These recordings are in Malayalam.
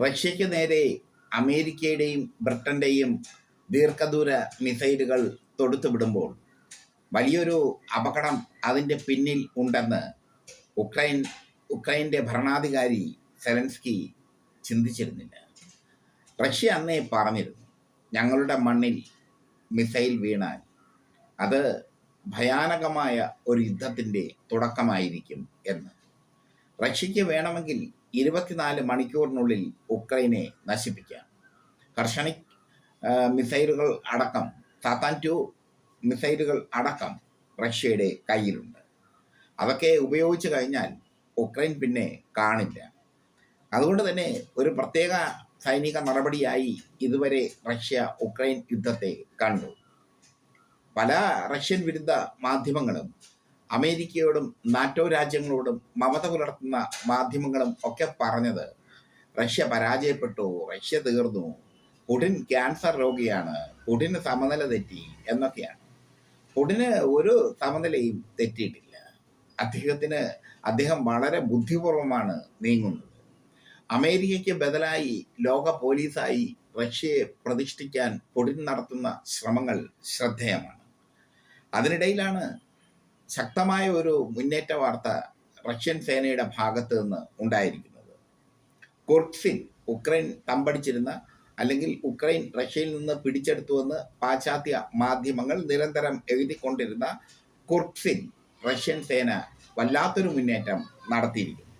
റഷ്യയ്ക്ക് നേരെ അമേരിക്കയുടെയും ബ്രിട്ടന്റെയും ദീർഘദൂര മിസൈലുകൾ തൊടുത്തുവിടുമ്പോൾ വലിയൊരു അപകടം അതിന്റെ പിന്നിൽ ഉണ്ടെന്ന് ഉക്രൈൻ ഉക്രൈന്റെ ഭരണാധികാരി സെലൻസ്കി ചിന്തിച്ചിരുന്നില്ല. റഷ്യ അന്നേ പറഞ്ഞിരുന്നു ഞങ്ങളുടെ മണ്ണിൽ മിസൈൽ വീണാൽ അത് ഭയാനകമായ ഒരു യുദ്ധത്തിന്റെ തുടക്കമായിരിക്കും എന്ന്. റഷ്യയ്ക്ക് വേണമെങ്കിൽ ഇരുപത്തിനാല് മണിക്കൂറിനുള്ളിൽ ഉക്രൈനെ നശിപ്പിക്കാം. കർഷണിക് മിസൈലുകൾ അടക്കം സാത്താൻ ടു മിസൈലുകൾ അടക്കം റഷ്യയുടെ കയ്യിലുണ്ട്. അതൊക്കെ ഉപയോഗിച്ച് കഴിഞ്ഞാൽ ഉക്രൈൻ പിന്നെ കാണില്ല. അതുകൊണ്ട് തന്നെ ഒരു പ്രത്യേക സൈനിക നടപടിയായി ഇതുവരെ റഷ്യ ഉക്രൈൻ യുദ്ധത്തെ കണ്ടു. പല റഷ്യൻ വിരുദ്ധ മാധ്യമങ്ങളും അമേരിക്കയോടും നാറ്റോ രാജ്യങ്ങളോടും മമത പുലർത്തുന്ന മാധ്യമങ്ങളും ഒക്കെ പറഞ്ഞത് റഷ്യ പരാജയപ്പെട്ടു റഷ്യ തീർന്നു പുടിൻ ക്യാൻസർ രോഗിയാണ് പുടിന് സമനില തെറ്റി എന്നൊക്കെയാണ്. പുടിന് ഒരു സമനിലയും തെറ്റിയിട്ടില്ല. അദ്ദേഹത്തിന് അദ്ദേഹം വളരെ ബുദ്ധിപൂർവമാണ് നീങ്ങുന്നത്. അമേരിക്കയ്ക്ക് ബദലായി ലോക പോലീസായി റഷ്യയെ പ്രതിഷ്ഠിക്കാൻ പുടിൻ നടത്തുന്ന ശ്രമങ്ങൾ ശ്രദ്ധേയമാണ്. അതിനിടയിലാണ് ശക്തമായ ഒരു മുന്നേറ്റ വാർത്ത റഷ്യൻ സേനയുടെ ഭാഗത്ത് നിന്ന് ഉണ്ടായിരിക്കുന്നത്. കുർട്സിൻ ഉക്രൈൻ തമ്പടിച്ചിരുന്ന അല്ലെങ്കിൽ ഉക്രൈൻ റഷ്യയിൽ നിന്ന് പിടിച്ചെടുത്തുവെന്ന് പാശ്ചാത്യ മാധ്യമങ്ങൾ നിരന്തരം എഴുതിക്കൊണ്ടിരുന്ന കുർട്സിൻ റഷ്യൻ സേന വല്ലാത്തൊരു മുന്നേറ്റം നടത്തിയിരിക്കുന്നു.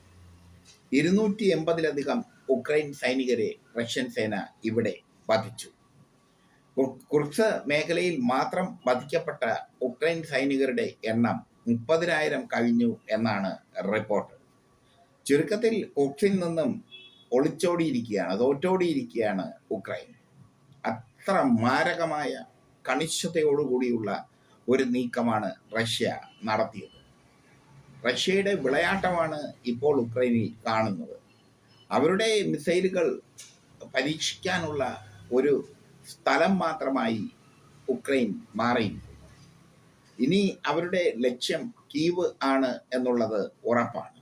ഇരുന്നൂറ്റി എൺപതിലധികം ഉക്രൈൻ സൈനികരെ റഷ്യൻ സേന ഇവിടെ വധിച്ചു. കുർസ് മേഖലയിൽ മാത്രം വധിക്കപ്പെട്ട ഉക്രൈൻ സൈനികരുടെ എണ്ണം മുപ്പതിനായിരം കഴിഞ്ഞു എന്നാണ് റിപ്പോർട്ട്. ചുരുക്കത്തിൽ ഉക്സിൽ നിന്നും ഒളിച്ചോടിയിരിക്കുകയാണ് തോറ്റോടിയിരിക്കുകയാണ് ഉക്രൈൻ. അത്ര മാരകമായ കണിശതയോടുകൂടിയുള്ള ഒരു നീക്കമാണ് റഷ്യ നടത്തിയത്. റഷ്യയുടെ വിളയാട്ടമാണ് ഇപ്പോൾ ഉക്രൈനിൽ കാണുന്നത്. അവരുടെ മിസൈലുകൾ പരീക്ഷിക്കാനുള്ള ഒരു സ്ഥലം മാത്രമായി ഉക്രൈൻ മാറി. ഇനി അവരുടെ ലക്ഷ്യം കീവ് ആണ് എന്നുള്ളത് ഉറപ്പാണ്.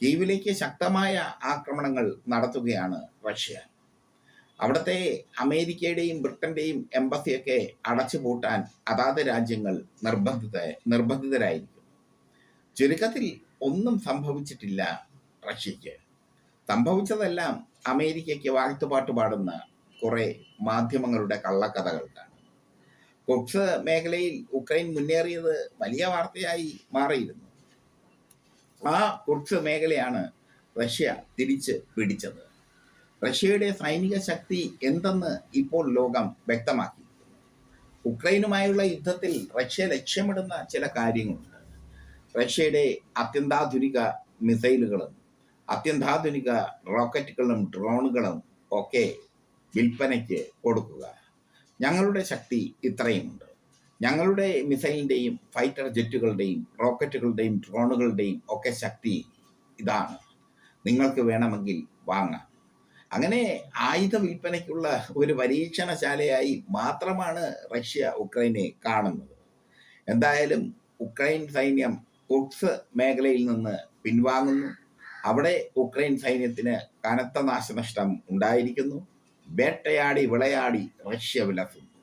കീവിലേക്ക് ശക്തമായ ആക്രമണങ്ങൾ നടത്തുകയാണ് റഷ്യ. അവിടുത്തെ അമേരിക്കയുടെയും ബ്രിട്ടന്റെയും എംബസിയൊക്കെ അടച്ചുപൂട്ടാൻ അതാത് രാജ്യങ്ങൾ നിർബന്ധിത നിർബന്ധിതരായിരിക്കും. ചുരുക്കത്തിൽ ഒന്നും സംഭവിച്ചിട്ടില്ല റഷ്യക്ക് സംഭവിച്ചതെല്ലാം അമേരിക്കയ്ക്ക് വാഴ്ത്തുപാട്ട് പാടുന്ന കുറെ മാധ്യമങ്ങളുടെ കള്ളക്കഥകൾക്കാണ്. കൊക്സ് മേഖലയിൽ ഉക്രൈൻ മുന്നേറിയത് വലിയ വാർത്തയായി മാറിയിരുന്നു. ആ കൊക്സ് മേഖലയാണ് റഷ്യ തിരിച്ച് പിടിച്ചത്. റഷ്യയുടെ സൈനിക ശക്തി എന്തെന്ന് ഇപ്പോൾ ലോകം വ്യക്തമാക്കി ഉക്രൈനുമായുള്ള യുദ്ധത്തിൽ റഷ്യ ലക്ഷ്യമിടുന്ന ചില കാര്യങ്ങളുണ്ട്. റഷ്യയുടെ അത്യന്താധുനിക മിസൈലുകളും അത്യന്താധുനിക റോക്കറ്റുകളും ഡ്രോണുകളും ഒക്കെ വിൽപ്പനയ്ക്ക് കൊടുക്കുക. ഞങ്ങളുടെ ശക്തി ഇത്രയുമുണ്ട്. ഞങ്ങളുടെ മിസൈലിന്റെയും ഫൈറ്റർ ജെറ്റുകളുടെയും റോക്കറ്റുകളുടെയും ഡ്രോണുകളുടെയും ഒക്കെ ശക്തി ഇതാണ്. നിങ്ങൾക്ക് വേണമെങ്കിൽ വാങ്ങാം. അങ്ങനെ ആയുധ വിൽപ്പനയ്ക്കുള്ള ഒരു പരീക്ഷണശാലയായി മാത്രമാണ് റഷ്യ ഉക്രൈനെ കാണുന്നത്. എന്തായാലും ഉക്രൈൻ സൈന്യം കുക്സ് മേഖലയിൽ നിന്ന് പിൻവാങ്ങുന്നു. അവിടെ ഉക്രൈൻ സൈന്യത്തിന് കനത്ത നാശനഷ്ടം ഉണ്ടായിരിക്കുന്നു. വേട്ടയാടി വിളയാടി റഷ്യ വിലസുന്നു